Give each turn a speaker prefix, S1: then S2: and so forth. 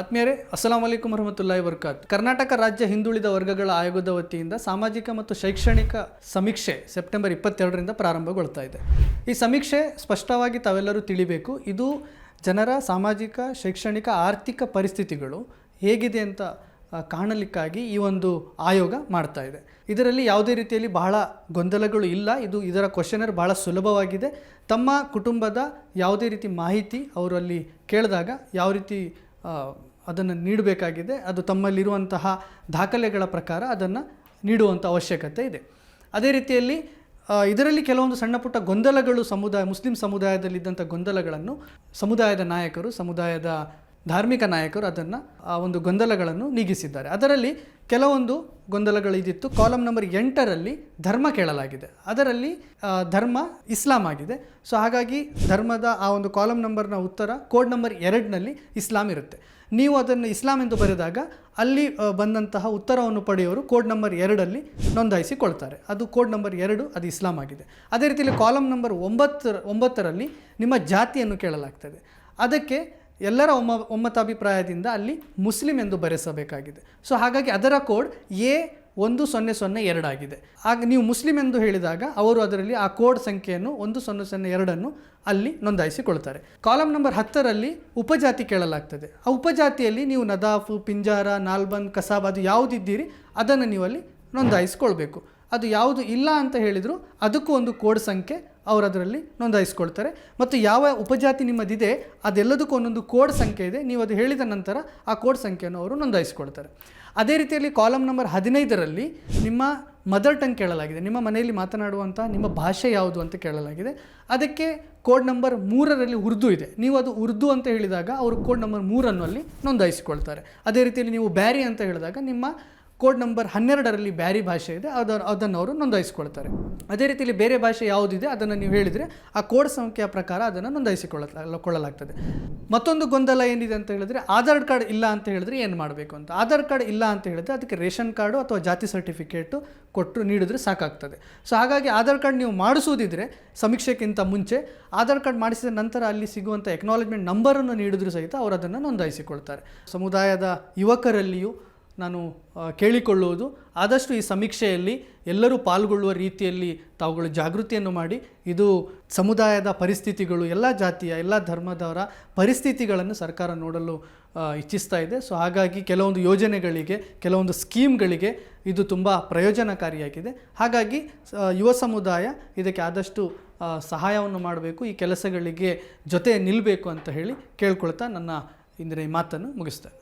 S1: ಆತ್ಮೀಯರೇ ಅಸ್ಸಲಾಂ ವಲೈಕುಂ ವರಹಮತುಲ್ಲಾಹಿ ವರ್ಕಾತ್ ಕರ್ನಾಟಕ ರಾಜ್ಯ ಹಿಂದುಳಿದ ವರ್ಗಗಳ ಆಯೋಗದ ವತಿಯಿಂದ ಸಾಮಾಜಿಕ ಮತ್ತು ಶೈಕ್ಷಣಿಕ ಸಮೀಕ್ಷೆ ಸೆಪ್ಟೆಂಬರ್ ಇಪ್ಪತ್ತೆರಡರಿಂದ ಪ್ರಾರಂಭಗೊಳ್ತಾ ಇದೆ. ಈ ಸಮೀಕ್ಷೆ ಸ್ಪಷ್ಟವಾಗಿ ತಾವೆಲ್ಲರೂ ತಿಳಿಬೇಕು. ಇದು ಜನರ ಸಾಮಾಜಿಕ, ಶೈಕ್ಷಣಿಕ, ಆರ್ಥಿಕ ಪರಿಸ್ಥಿತಿಗಳು ಹೇಗಿದೆ ಅಂತ ಕಾಣಲಿಕ್ಕಾಗಿ ಈ ಒಂದು ಆಯೋಗ ಮಾಡ್ತಾ ಇದೆ. ಇದರಲ್ಲಿ ಯಾವುದೇ ರೀತಿಯಲ್ಲಿ ಬಹಳ ಗೊಂದಲಗಳು ಇಲ್ಲ. ಇದು ಇದರ ಕ್ವಶನರ್ ಬಹಳ ಸುಲಭವಾಗಿದೆ. ತಮ್ಮ ಕುಟುಂಬದ ಯಾವುದೇ ರೀತಿ ಮಾಹಿತಿ ಅವರಲ್ಲಿ ಕೇಳಿದಾಗ ಯಾವ ರೀತಿ ಅದನ್ನು ನೀಡಬೇಕಾಗಿದೆ. ಅದು ತಮ್ಮಲ್ಲಿರುವಂತಹ ದಾಖಲೆಗಳ ಪ್ರಕಾರ ಅದನ್ನು ನೀಡುವಂಥ ಅವಶ್ಯಕತೆ ಇದೆ. ಅದೇ ರೀತಿಯಲ್ಲಿ ಇದರಲ್ಲಿ ಕೆಲವೊಂದು ಸಣ್ಣ ಪುಟ್ಟ ಗೊಂದಲಗಳು ಸಮುದಾಯ, ಮುಸ್ಲಿಂ ಸಮುದಾಯದಲ್ಲಿದ್ದಂಥ ಗೊಂದಲಗಳನ್ನು ಸಮುದಾಯದ ನಾಯಕರು, ಸಮುದಾಯದ ಧಾರ್ಮಿಕ ನಾಯಕರು ಅದನ್ನು ಆ ಒಂದು ಗೊಂದಲಗಳನ್ನು ನೀಗಿಸಿದ್ದಾರೆ. ಅದರಲ್ಲಿ ಕೆಲವೊಂದು ಗೊಂದಲಗಳು ಇದಿತ್ತು ಕಾಲಮ್ ನಂಬರ್ ಎಂಟರಲ್ಲಿ ಧರ್ಮ ಕೇಳಲಾಗಿದೆ. ಅದರಲ್ಲಿ ಧರ್ಮ ಇಸ್ಲಾಂ ಆಗಿದೆ. ಸೊ, ಹಾಗಾಗಿ ಧರ್ಮದ ಆ ಒಂದು ಕಾಲಮ್ ನಂಬರ್ನ ಉತ್ತರ ಕೋಡ್ ನಂಬರ್ ಎರಡನಲ್ಲಿ ಇಸ್ಲಾಂ ಇರುತ್ತೆ. ನೀವು ಅದನ್ನು ಇಸ್ಲಾಂ ಎಂದು ಬರೆದಾಗ ಅಲ್ಲಿ ಬಂದಂತಹ ಉತ್ತರವನ್ನು ಪಡೆಯೋರು ಕೋಡ್ ನಂಬರ್ ಎರಡಲ್ಲಿ ನೋಂದಾಯಿಸಿಕೊಳ್ತಾರೆ. ಅದು ಕೋಡ್ ನಂಬರ್ ಎರಡು, ಅದು ಇಸ್ಲಾಂ ಆಗಿದೆ. ಅದೇ ರೀತಿಯಲ್ಲಿ ಕಾಲಮ್ ನಂಬರ್ ಒಂಬತ್ತರ, ಒಂಬತ್ತರಲ್ಲಿ ನಿಮ್ಮ ಜಾತಿಯನ್ನು ಕೇಳಲಾಗ್ತದೆ. ಅದಕ್ಕೆ ಎಲ್ಲರ ಒಮ್ಮ, ಒಮ್ಮತಾಭಿಪ್ರಾಯದಿಂದ ಅಲ್ಲಿ ಮುಸ್ಲಿಂ ಎಂದು ಬರೆಸಬೇಕಾಗಿದೆ. ಸೊ ಹಾಗಾಗಿ ಅದರ ಕೋಡ್ ಎ ಒಂದು ಸೊನ್ನೆ ಸೊನ್ನೆ ಎರಡಾಗಿದೆ ಆಗ ನೀವು ಮುಸ್ಲಿಂ ಎಂದು ಹೇಳಿದಾಗ ಅವರು ಅದರಲ್ಲಿ ಆ ಕೋಡ್ ಸಂಖ್ಯೆಯನ್ನು ಒಂದು ಸೊನ್ನೆ ಸೊನ್ನೆ ಎರಡನ್ನು ಅಲ್ಲಿ ನೋಂದಾಯಿಸಿಕೊಳ್ತಾರೆ. ಕಾಲಮ್ ನಂಬರ್ ಹತ್ತರಲ್ಲಿ ಉಪಜಾತಿ ಕೇಳಲಾಗ್ತದೆ. ಆ ಉಪಜಾತಿಯಲ್ಲಿ ನೀವು ನದಾಫು, ಪಿಂಜಾರ, ನಾಲ್ಬಂದ್, ಕಸಾಬ್ ಅದು ಯಾವುದಿದ್ದೀರಿ, ಅದನ್ನು ನೀವು ಅಲ್ಲಿ ನೋಂದಾಯಿಸಿಕೊಳ್ಬೇಕು. ಅದು ಯಾವುದು ಇಲ್ಲ ಅಂತ ಹೇಳಿದರೂ ಅದಕ್ಕೂ ಒಂದು ಕೋಡ್ ಸಂಖ್ಯೆ ಅವರು ಅದರಲ್ಲಿ ನೋಂದಾಯಿಸ್ಕೊಳ್ತಾರೆ. ಮತ್ತು ಯಾವ ಉಪಜಾತಿ ನಿಮ್ಮದಿದೆ, ಅದೆಲ್ಲದಕ್ಕೂ ಒಂದೊಂದು ಕೋಡ್ ಸಂಖ್ಯೆ ಇದೆ. ನೀವು ಅದು ಹೇಳಿದ ನಂತರ ಆ ಕೋಡ್ ಸಂಖ್ಯೆಯನ್ನು ಅವರು ನೋಂದಾಯಿಸ್ಕೊಳ್ತಾರೆ. ಅದೇ ರೀತಿಯಲ್ಲಿ ಕಾಲಮ್ ನಂಬರ್ ಹದಿನೈದರಲ್ಲಿ ನಿಮ್ಮ ಮದರ್ ಟಂಗ್ ಕೇಳಲಾಗಿದೆ. ನಿಮ್ಮ ಮನೆಯಲ್ಲಿ ಮಾತನಾಡುವಂಥ ನಿಮ್ಮ ಭಾಷೆ ಯಾವುದು ಅಂತ ಕೇಳಲಾಗಿದೆ. ಅದಕ್ಕೆ ಕೋಡ್ ನಂಬರ್ ಮೂರರಲ್ಲಿ ಉರ್ದು ಇದೆ. ನೀವು ಅದು ಉರ್ದು ಅಂತ ಹೇಳಿದಾಗ ಅವರು ಕೋಡ್ ನಂಬರ್ ಮೂರನ್ನು ಅಲ್ಲಿ ನೋಂದಾಯಿಸಿಕೊಳ್ತಾರೆ. ಅದೇ ರೀತಿಯಲ್ಲಿ ನೀವು ಬ್ಯಾರಿ ಅಂತ ಹೇಳಿದಾಗ ನಿಮ್ಮ ಕೋಡ್ ನಂಬರ್ ಹನ್ನೆರಡರಲ್ಲಿ ಬ್ಯಾರಿ ಭಾಷೆ ಇದೆ ಅದ ಅದನ್ನು ಅವರು ನೋಂದಾಯಿಸಿಕೊಳ್ತಾರೆ. ಅದೇ ರೀತಿಯಲ್ಲಿ ಬೇರೆ ಭಾಷೆ ಯಾವುದಿದೆ, ಅದನ್ನು ನೀವು ಹೇಳಿದರೆ ಆ ಕೋಡ್ ಸಂಖ್ಯೆಯ ಪ್ರಕಾರ ಅದನ್ನು ನೋಂದಾಯಿಸಿಕೊಳ್ಳ ಕೊಳ್ಳಲಾಗ್ತದೆ. ಮತ್ತೊಂದು ಗೊಂದಲ ಏನಿದೆ ಅಂತ ಹೇಳಿದ್ರೆ ಆಧಾರ್ ಕಾರ್ಡ್ ಇಲ್ಲ ಅಂತ ಹೇಳಿದ್ರೆ ಏನು ಮಾಡಬೇಕು ಅಂತ. ಆಧಾರ್ ಕಾರ್ಡ್ ಇಲ್ಲ ಅಂತ ಹೇಳಿದ್ರೆ ಅದಕ್ಕೆ ರೇಷನ್ ಕಾರ್ಡು ಅಥವಾ ಜಾತಿ ಸರ್ಟಿಫಿಕೇಟು ಕೊಟ್ಟು ನೀಡಿದ್ರೆ ಸಾಕಾಗ್ತದೆ. ಸೊ ಹಾಗಾಗಿ ಆಧಾರ್ ಕಾರ್ಡ್ ನೀವು ಮಾಡಿಸೋದಿದ್ರೆ ಸಮೀಕ್ಷೆಗಿಂತ ಮುಂಚೆ ಆಧಾರ್ ಕಾರ್ಡ್ ಮಾಡಿಸಿದ ನಂತರ ಅಲ್ಲಿ ಸಿಗುವಂಥ ಎಕ್ನಾಲಜ್ಮೆಂಟ್ ನಂಬರನ್ನು ನೀಡಿದ್ರು ಸಹಿತ ಅವರು ಅದನ್ನು ನೋಂದಾಯಿಸಿಕೊಳ್ತಾರೆ. ಸಮುದಾಯದ ಯುವಕರಲ್ಲಿಯೂ ನಾನು ಕೇಳಿಕೊಳ್ಳುವುದು. ಆದಷ್ಟು ಈ ಸಮೀಕ್ಷೆಯಲ್ಲಿ ಎಲ್ಲರೂ ಪಾಲ್ಗೊಳ್ಳುವ ರೀತಿಯಲ್ಲಿ ತಾವುಗಳು ಜಾಗೃತಿಯನ್ನು ಮಾಡಿ, ಇದು ಸಮುದಾಯದ ಪರಿಸ್ಥಿತಿಗಳು, ಎಲ್ಲ ಜಾತಿಯ, ಎಲ್ಲ ಧರ್ಮದವರ ಪರಿಸ್ಥಿತಿಗಳನ್ನು ಸರ್ಕಾರ ನೋಡಲು ಇಚ್ಛಿಸ್ತಾ ಇದೆ. ಸೊ, ಹಾಗಾಗಿ ಕೆಲವೊಂದು ಯೋಜನೆಗಳಿಗೆ, ಕೆಲವೊಂದು ಸ್ಕೀಮ್ಗಳಿಗೆ ಇದು ತುಂಬ ಪ್ರಯೋಜನಕಾರಿಯಾಗಿದೆ. ಹಾಗಾಗಿ ಯುವ ಸಮುದಾಯ ಇದಕ್ಕೆ ಆದಷ್ಟು ಸಹಾಯವನ್ನು ಮಾಡಬೇಕು, ಈ ಕೆಲಸಗಳಿಗೆ ಜೊತೆ ನಿಲ್ಲಬೇಕು ಅಂತ ಹೇಳಿ ಕೇಳ್ಕೊಳ್ತಾ ನನ್ನ ಇಂದಿನ ಈ ಮಾತನ್ನು ಮುಗಿಸ್ತೇನೆ.